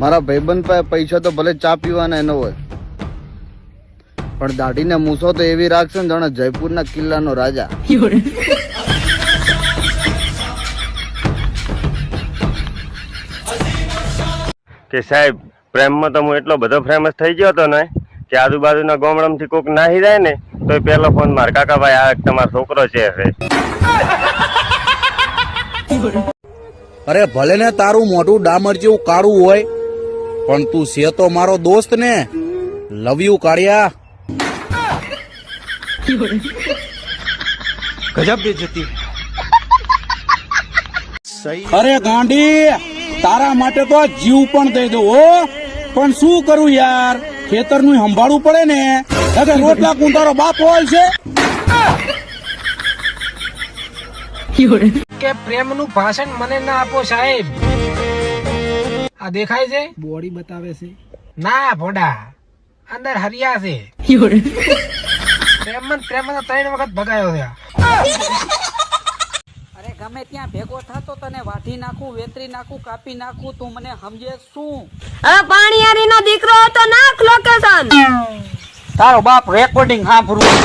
મારા ભાઈબંધ પાસે પૈસા તો ભલે ચા પીવાના ન હોય. પણ દાઢીને મૂછો તો એવી રાખશે ને જાણે જયપુરના કિલ્લાનો રાજા. કે સાહેબ પ્રેમમાં તો હું એટલો બધો ફેમસ થઈ ગયો હતો ને કે આજુબાજુના ગોમડમથી કોક નાહી જાય ને તો એ પહેલો ફોન માર. કાકાભાઈ આ તમારો છોકરો છે અરે ભલે ને તારું મોઢું ડામર જેવું કાળું હોય પણ તું છે તો મારો દોસ્ત ને. લવ યુ કાળિયા. અરે ગાંડી તારા માટે તો જીવ પણ દઈ દઉં હો. પણ શું કરું યાર? ખેતરનું સંભાળવું પડે ને. અગર રોટલા કું તારો બાપ હોય છે. કે પ્રેમનું ભાષણ મને ના આપો સાહેબ. આ દેખાય છે? બોડી બતાવે છે. ના ભોડા. અંદર હરિયા છે. પ્રેમન પ્રેમન ત્રણ વખત ભગાયો છે. અરે ગમે ત્યાં ભેગો થતો તને વાઢી નાખું વેતરી નાખું કાપી નાખું તું મને સમજે શું? હવે પાણીયારી નો દીકરો હતો નાખ લોકેશન તારો બાપ રેકોર્ડિંગ સાંભળવું